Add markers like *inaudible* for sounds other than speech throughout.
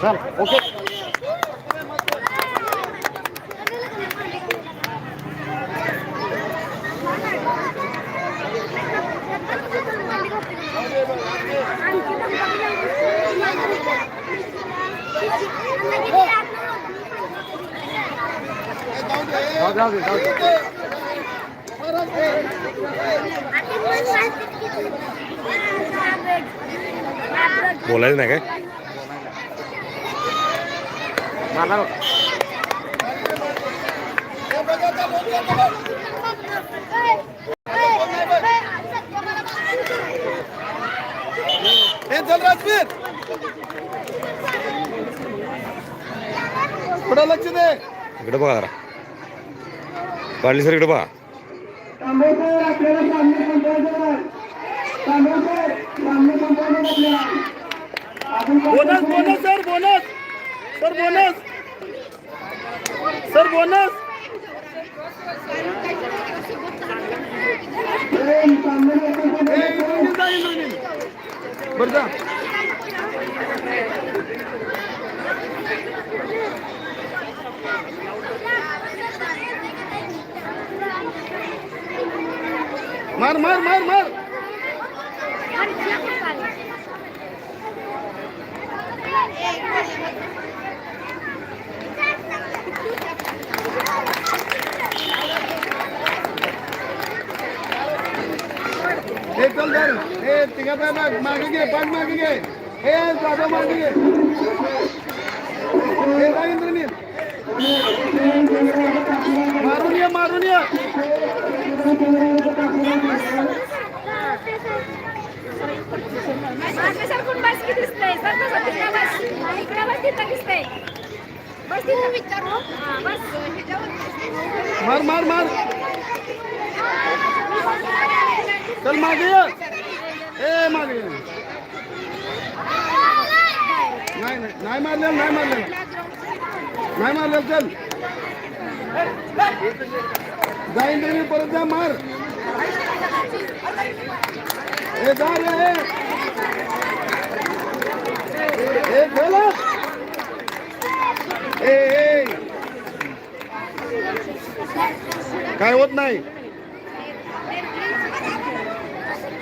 चल ओके जाऊ जाऊ दे, जाऊ दे. बोलायचं नाही काय मारला बघ. हे राजवीर पुढे लक्ष दे इकडे बघा जरा पाडली सर इकडे आपण bonus bonus sir bonus sir bonus sir bonus प्रेम मार मार मार मार. हे चल धर हे तिघा पाय माग मागे घे पाठ मागे घे. हे जाधव घे हे जा इंद्रनील. मारून ये मारून ये दिसतंय इकडं बस. तिथं दिसतंय. बस तिथं विचारू? बस. मार मार मार. चल मागे ए मागे ये. नाही नाही नाही मारलेलं नाही मारलेलं. नाही मारलेलं चल. जाईन देवी परत जा मार. ए जा रे ए. बोल. ए ए. काय होत नाही?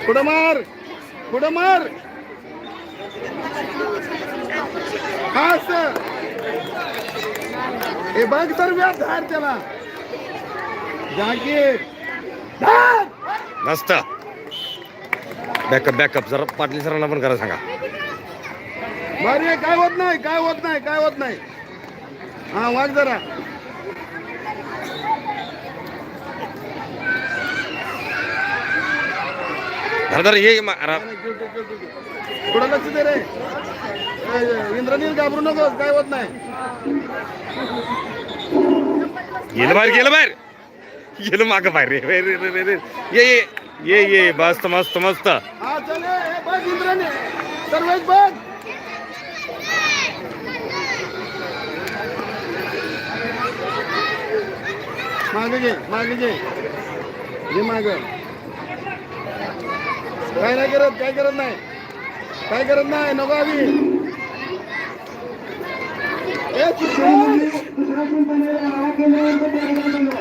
पुढं मार? पुढं मार? हा सर. हे बघ तर व्याज धार त्याला. जाकीर धार. मस्त. बॅकअप बॅकअप जरा पाटील सरांना पण करा सांगा. बरे काय होत नाही काय होत नाही काय होत नाही. हा वाग जरा. धर ये पुढं लक्ष दे रे? इंद्रनील घाबरू नको काय होत नाही. गेलं बाहेर गेलं बाहेर. गेलं मागं बाहेर रे रे रे रे रे ये ये ये ये मस्त मस्त मस्त. हा चल ए, ए, बघ इंद्रनील. सर्वेश बघ. मागे घे मागे घे. घे माग. काय नाही करत काय करत नाही? काय करत नाही? नको आम्ही. नाही नाही. दुसरा कंपनीला आळा केल्यावर ते पहिला संघ.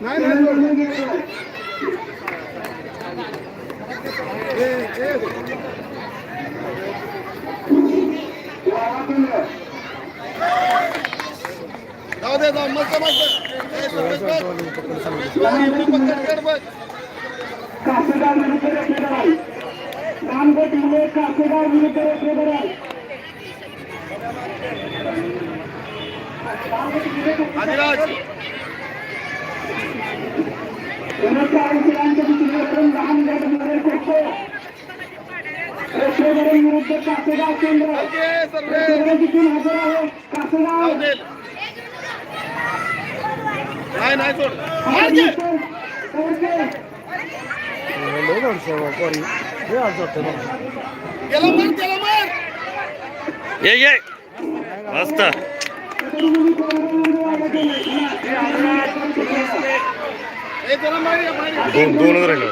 नाही नाही सोड. निर्णय घेतला. ए, ए. आळा केलं. जाऊ दे जाऊ मस्त मस्त ए, सर्वेश बघ. सर्वेश बघ, एवढी पकड कर बघ. कासेगाव विरुद्ध रेखेदार रामगड टिंगले कासेगाव विरुद्ध रेखेदार आदिराज चाळीस जणांच्या दुसरे क्रम लहान ये ये. मस्त. दोन दोनच राहिले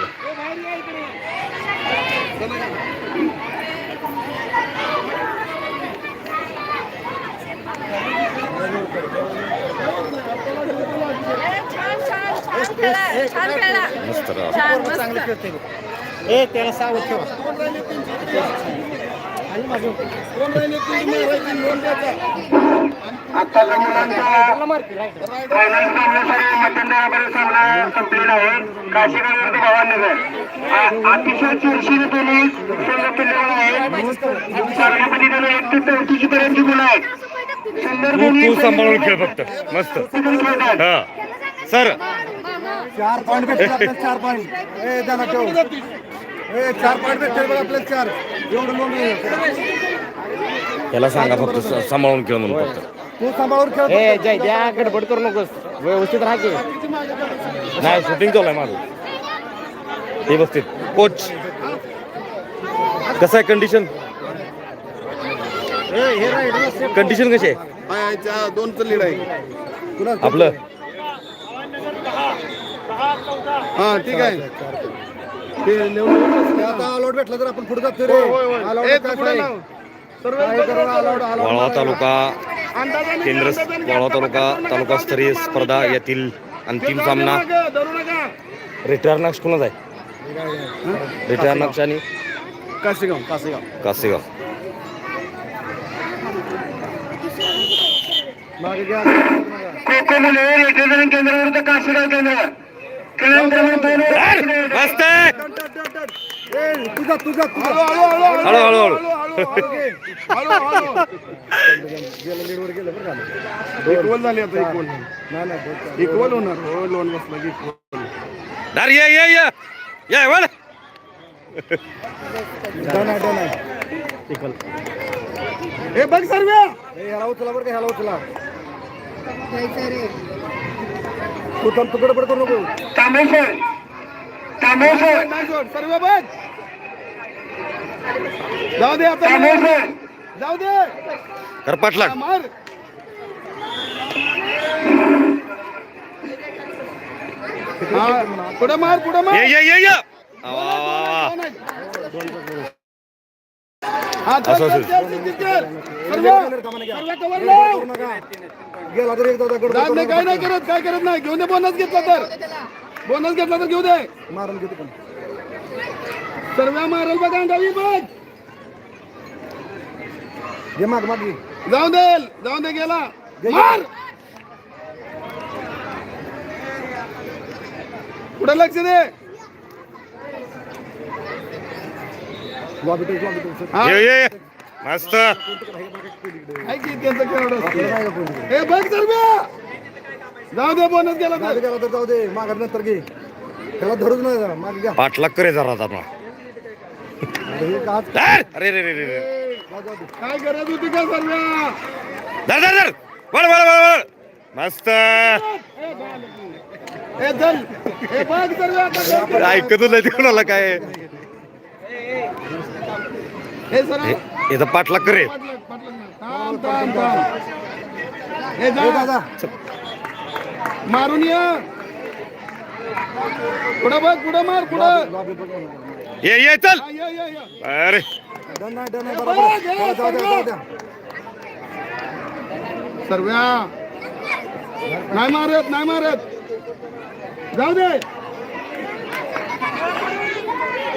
मस्त मस्त. ए त्याला सावध ठेवा. फायनल सामन्यासाठी सामना संपलेला आहे. काशीगाव विरुद्ध भवानीनगर आ- अतिशय चुरशीने दोन्ही संघ खेळलेला आहे. चांगल्या पद्धतीने एक ते गुण आहेत. सुंदर तू सांभाळून खेळ फक्त. मस्त. हा. सर. चार पॉईंट चार पॉईंट चार बघ आपल्याला चार. एवढं लोन त्याला सांगा फक्त सांभाळून खेळ म्हणून फक्त. तू सांभाळून खेळ ए जय द्या गडबड करू नकोस. व्यवस्थित राहा की. नाही शूटिंग चालू आहे माझं हे बसतील कोच कसं आहे कंडिशन कंडिशन कशी आहे? दोन लीड आहे. आपलं. हा ठीक आहे. ते लेवल आता अलॉट भेटला तर आपण पुढे जातो रे वाळवा तालुका केंद्र वाळवा तालुका तालुकास्तरीय स्पर्धा यातील अंतिम सामना रिटायर नाक्स कोणाच आहे रिटायर नाक्स आणि काशीगाव काशीगाव कासेगाव मागे घ्या खो मस्त तुझा तुझा तुझा हळू हळू हळू हळू हळू इक्वल झाली आता इक्वल नाही नाही इक्वल होणार हो लोन बसला की इक्वल धर ये ये ये ये वळ इक्वल ए बघ सर्व्या ए ह्याला उचला बरं का ह्याला उचला. तू थांब तू गडबड करू नको. तांबेश्वर तांबेश्वर सर्व बघ जाऊ दे आता. तांबेश्वर जाऊ दे. कर पाठलाग मार. हा, पुढं मार पुढं मार. ये ये ये ये. वा, वा, वा. गेला तर एकदा दगड जात नाही, काय नाही करत काय करत नाही. घेऊन दे बोनस घेतला तर. बोनस घेतला तर घेऊ दे. मारून घेतो पण. सर्व मारल बघ अंगावी बघ. घे माग माग घे. जाऊ दे जाऊ दे गेला. मार! पुढे लक्ष दे. ये ये ये. मस्त. हे बघ सर्व जाऊ दे बोनस गेला तर. गेला तर जाऊ दे. माग नंतर घे. त्याला धरूच नाही जरा मागे घ्या. करे जरा आता. अरे रे रे रे रे काय गरज होती का सर्व धर धर धर. वळ वळ वळ वळ. मस्त. ऐकतच नाही ते कोणाला काय. इथं पाठलाग करे हे मारून या. पुढं बघ पुढं मार म्हणून. ये ये चल. ये, ये, ये. अरे. हे, सर्व्या. नाही मारत नाही मारत. जाऊ दे.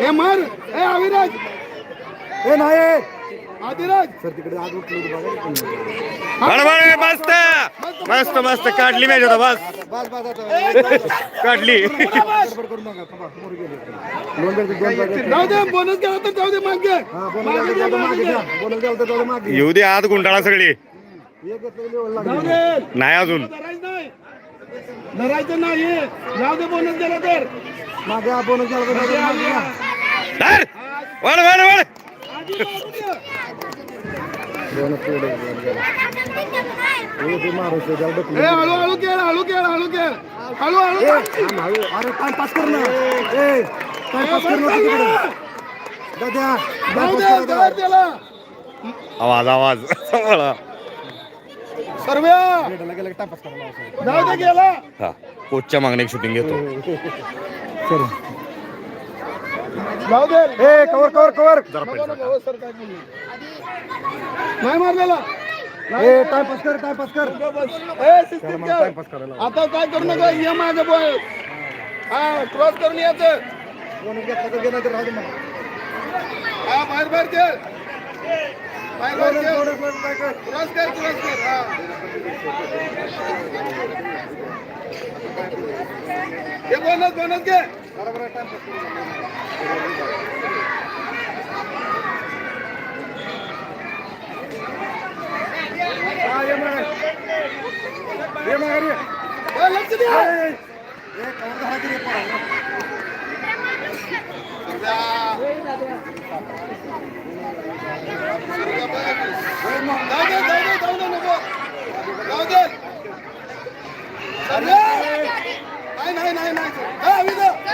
ए मार. ए अविराज ए नाही आदिराज! सर तिकडे आग उठली होती बघा. वळ वळ मस्त! मस्त मस्त काढली मॅच आता बस. बस बस आता. काढली. गडबड करू नका थांबा, समोर गेले. दोन बेड दोन बेड जाऊ दे बोनस गेला तर जाऊ दे मागे. हा बोनस मागे गेला घे, तर मागे मागे घे. घ्या गेला तर येऊ दे आत गुंडाळा सगळी. एक घेतलं लेवल जाऊ लागली दे. नाही अजून. धरायचं नाही. धरायचं नाही. जाऊ दे बोनस गेला तर मागे हा बोनस गेला तर जाऊ दे मागे. घ्या. धर. वळ वळ वळ. खेळ हळू खेळ हळू खेळ. अरे टाइमपास कर ना. ए. टाइमपास कर ना तिकडे. त्याला. आवाज आवाज. वळा. सर्व्या गेला हा कोचच्या मागणी शूटिंग घेतो. जाऊ दे ए कवर कवर कवर? नाही मारलेला. ए टाइमपास कर टाइमपास कर. टाइमपास करायला. आता काय करू नका? ये मागे बोय हा क्रॉस करून यायचं कोणी घेतलं तर गेलं तर राहू दे मला. हा बाहेर बाहेर खेळ. बाहेर बाहेर खेळ. क्रॉस कर क्रॉस कर. हा. हे बोनस बोनस घे. बरोबर आहे, time pass करू. हा, ये मागे. ये मागे रे. ए, लक्ष दे. ए, कवर धरा की रे पोरा. जाऊ दे, जाऊ दे, जाऊ दे, नको. जाऊ दे. अरे, नाही, नाही, नाही,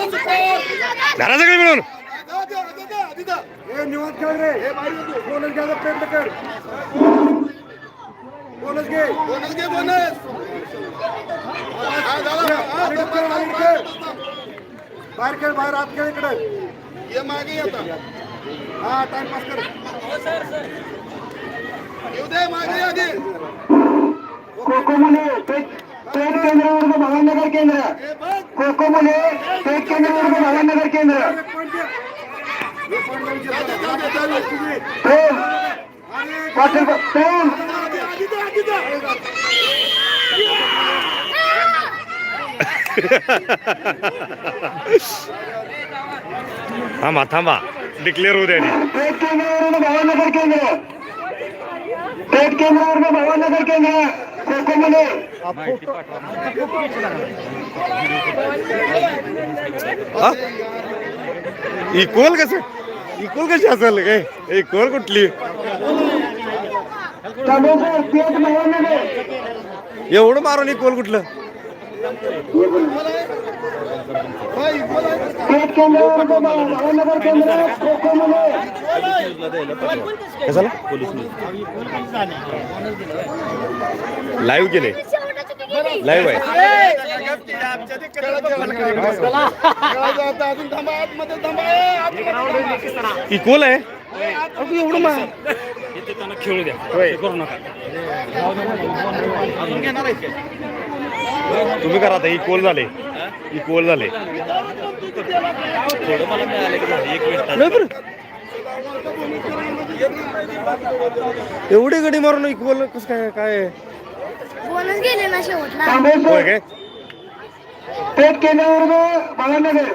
धरा सगळे मिळून जा, जा, जा, जा, आधी जा. ए, बाहेर ये तू. बोनस घे बोनस घे बोनस. बाहेर खेळ बाहेर आत खेळ इकडे ये मागे आता हा टाइमपास कर येऊ दे मागे ये आधी कोको मुले पेट केंद्र ए, बघ. कोको मुले पेट केंद्र दे, जाऊ दे, तुझी. प्रेम. थांबा थांबा डिक्लेअर होऊ द्या. पेट केंद्रावर भावनगर केंद्र पेट केंद्रावर भावनगर केंद्र. कोको मुले इक्वल कसं इक्वल कशी असेल काय इक्वल कुठली? एवढं मारून इक्वल कुठलं? लाईव्ह गेले लाईव्ह आहे. खेळायचं आता, अजून थांबा आतमध्ये थांबा ए, आतमध्ये आहे? तुम्ही करा आता इक्वल झाले? इक्वल झाले नाही बरं. एवढी गडी मारून इक्वल कसं काय काय बोनस गेले ना शेवटला होय चांदोबार काय पेट केंद्रावर भावनगर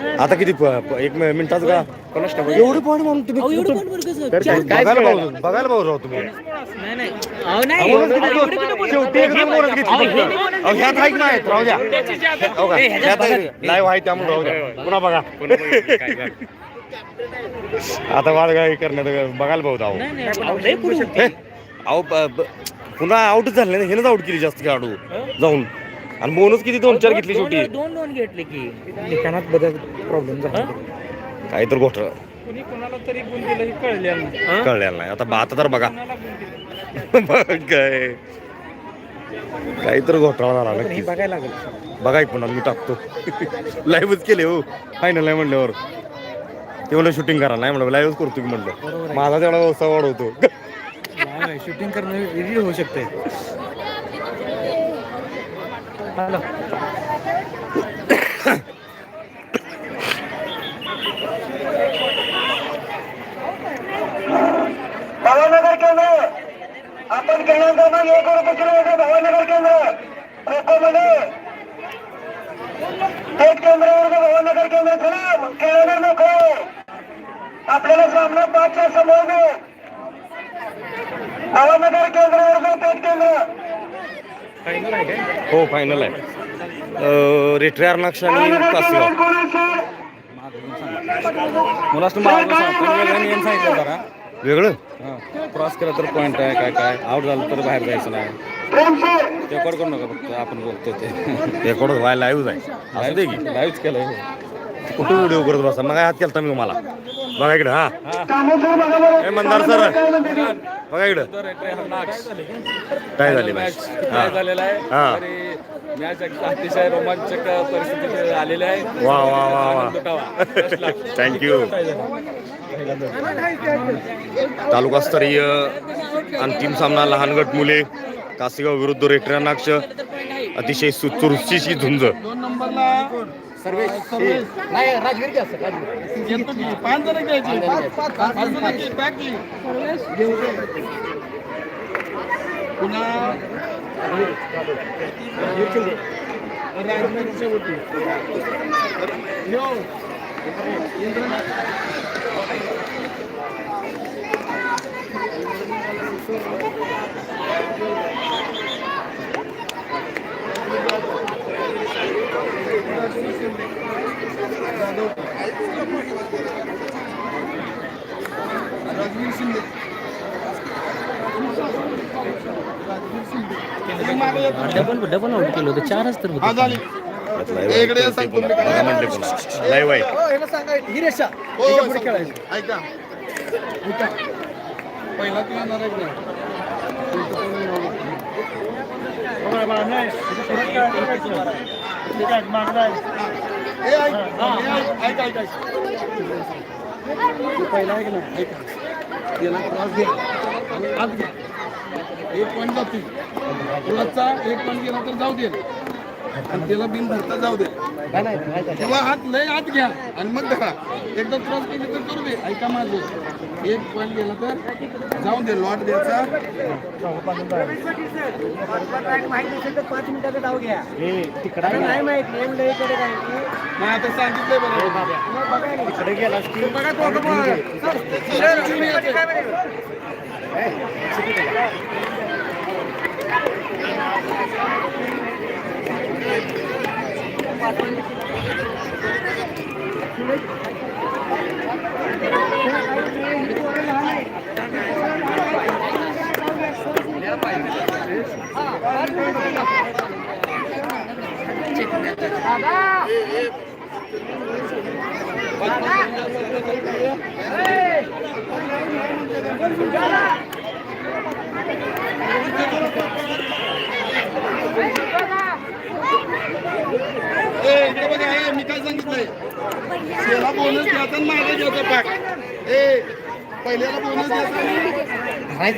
आता किती प- प- एक मि- मिनिटाचं का. एवढे पॉईंट मारून तुम्ही तर काय- बघायला पाहू बघायला पाहू राव तुम्ही. शेवटी एकदम घेतली फक्त. अहो, ह्यात ऐक नाही राहू द्या. हो का? ह्यात लाईव्ह आहे त्यामुळे राहू द्या. पुन्हा बघा. आता वाद काय करण्यात बघायला पाहू अहो हे, अहो ब- ब- पुन्हा आउटच झाले ना हेनच आउट केली जास्त खेळाडू. जाऊन. आणि बोनस किती? दोन चार घेतली शेवटी. दोन दोन घेतले की. निकालात बदल प्रॉब्लेम झाला. काही तर घोटाळा कुणी कोणाला तरी गुण दिलं हे कळलेलं नाही. कळलेलं नाही. आता आता तर बघा. बघ काय. काही तर घोटाळा झाला नक्कीच. बघायला लागेल. बघा एक पुन्हा मी टाकतो. लाईव्हच केले हो. फायनल आहे म्हणल्यावर. ते म्हणलं शूटिंग करा. नाही म्हणलं लाईव्हच करतो की म्हणलं. माझा तेवढा व्यवसाय वाढवतो. नाही शूटिंग करणं होऊ शकते हॅलो. भावनगर केंद्र. आपण खेळणार क्रमांक एक वर उपस्थित होते भावनगर केंद्र. लोकमध्ये मध्ये केंद्रावर भावनगर केंद्र खराब खेळायला नको. आपल्याला सामना पाचच्या समोर भावनगर केंद्रावर पेट केंद्र. हो फायनल आहे. रिटायर नक्षा आणि मला तुम्हाला नियम सांगितलं जरा. वेगळं? क्रॉस केला तर पॉईंट आहे काय काय. आउट झालं तर बाहेर जायचं नाही. रेकॉर्ड करू नका फक्त आपण बघतो ते. रेकॉर्ड व्हायला लाईव्ह आहे. असं दे की? लाईव्हच केलंय. कुठं व्हिडिओ करत बसा? मग हात केलता मी तुम्हाला? बघा इकडं हा. ए मंदार सर? बघा इकडं. काय झाले? मॅच हा. झालेला आहे? हा. आणि मॅच अतिशय रोमांचक परिस्थितीत आलेले आहे. वा वा वा वा. थँक्यू *laughs* तालुकास्तरीय अंतिम सामना लहान गट मुले कासेगाव विरुद्ध रेटरानाक्ष अतिशय सुचुरशीची झुंज. दोन नंबरला सर्वेश नाही राजवीर घ्या सर राजवीर घेतो की पाच जण घ्यायचे. पाच पाच जण घे. पुन्हा राजवीरच्या वरती. यो. Rajveer Shinde. Double double out केलं होतं. चारच तर इकडे सांगतो लाईव्ह आहे. ऐका. ऐका. पहिला येणार आहे पहिला ऐक ना ऐका. एक पॉईंट जातील. पुढचा एक पॉईंट गेला तर जाऊ दे. आणि त्याला बिन भरता जाऊ दे. किंवा हात लय आत घ्या आणि मग धरा. एकदा क्रॉस केली तर करू दे. ऐका माझं. एक पॉईंट गेला तर जाऊ दे लॉट द्यायचा. नाही आता सांगितलंय बघा तो आता बघा. चल, चिमणी येते. ए, इकडे बघा ए, मी काय सांगितलंय? शेला बोनस द्यायचा घ्यायचा पाक ए पहिल्याला बोनस द्यायचा नाही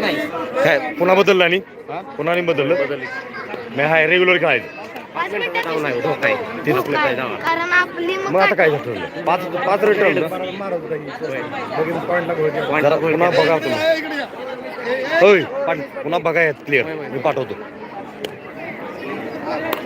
नाही. काय पुन्हा बदललं आणि? पुन्हा आणि बदललं? मी हाय रेग्युलर खेळायचं. नाही मग आता काय? ठरवलं पाच पाच रेट ठरवलं जरा पुन्हा बघा तुम्ही. होय. पाठ पुन्हा बघा क्लिअर मी पाठवतो.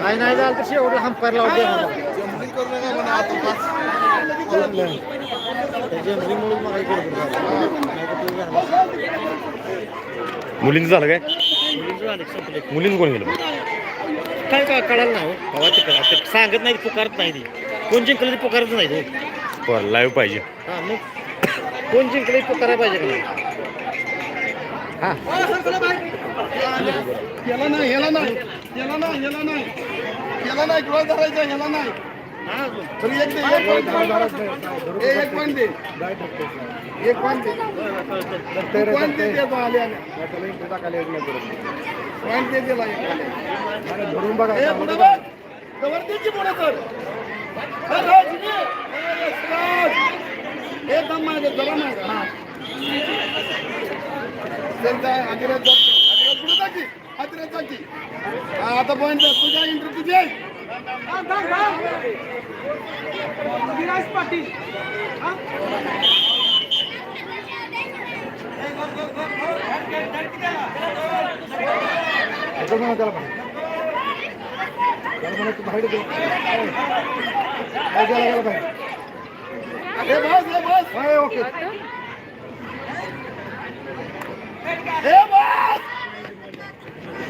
काय नाही झालं तर शेवटला हंपायर लावून मुलींचं झालं काय? मुलींचं कोण गेलं? काय काय कळालं ना हो. हवा ते कळा ते सांगत नाही पुकारत नाही ती. कोण जिंकलं ते पुकारत नाही हो बरं लाईव्ह पाहिजे. हा मग कोण जिंकलं ते पुकारायला पाहिजे का नाही? हा. याला नाही याला नाही. याला नाही याला नाही. याला नाही क्रॉस धरायचा याला नाही. तर एक दे एक पॉईंट दे. ए, एक पॉईंट दे. एक पॉईंट दे. पॉईंट दे दे आले आले पॉईंट दे एक आले. धरून बघा ए, पुढे बघ. दे पुढे तर. ए, मागे, जरा मागे. त्यांचा आता बंद तुझ्या इंटर तुझे पाटील. बाहेर ओके.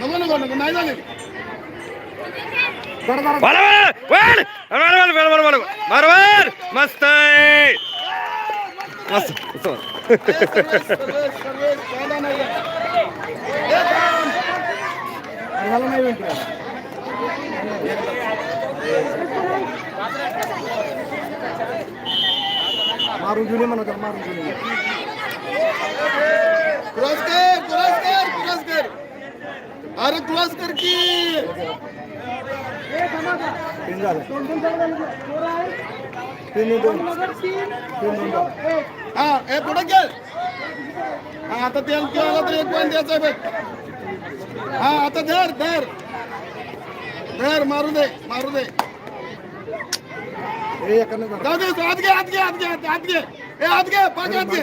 नको नको नको मस्त मारून घेऊन म्हणा मारून घेऊन पुरस्कार पुरस्कार कर अरे पुरस्कार कर की. तीन झालं तीन दोन तीन दोन हा हे पुढे घे. हा आता तेल केला तर एक पॉईंट द्यायचा बघ. हा आता धर धर. धर मारू दे मारू दे. हे एकानं झालं. जाऊ दे हात घे आत घे आत घे आत घे. हे आत घे पाच आत घे.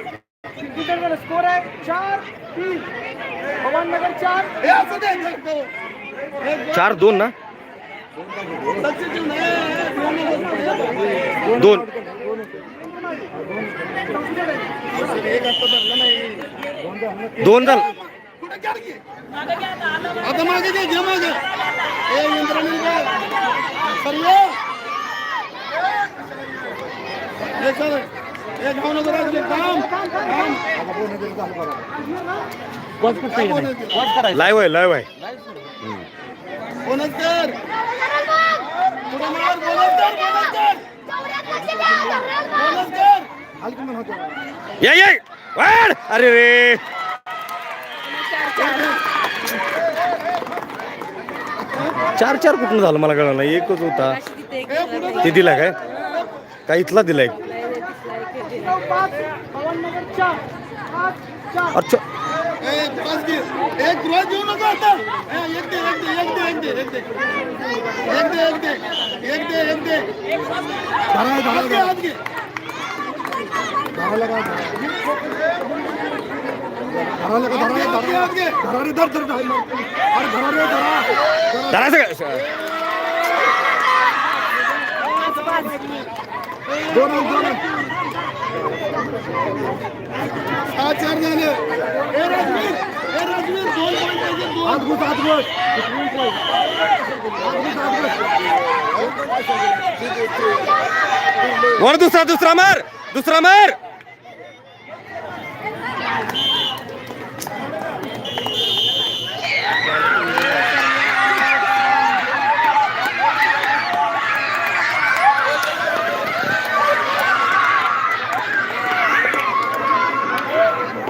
मीटर का स्कोर है चार तीन। नगर चार। चार दोन ना? दोन। दोन झालं. आता मागे घे मागे. ए लाईव्ह आहे? लाईव्ह आहे? अरे रे. चार चार कुठून झालं मला कळलं नाही. एकच होता. ते दिला काय? का इथला दिलाय? अच्छा धरा से दोनों दोनों पाच चार झाले हे राजवीर हे राजवीर दोन पॉईंट पाहिजे दोन. आठ गुट आठ गुट दोन दुसरा दुसरा मार दुसरा मार.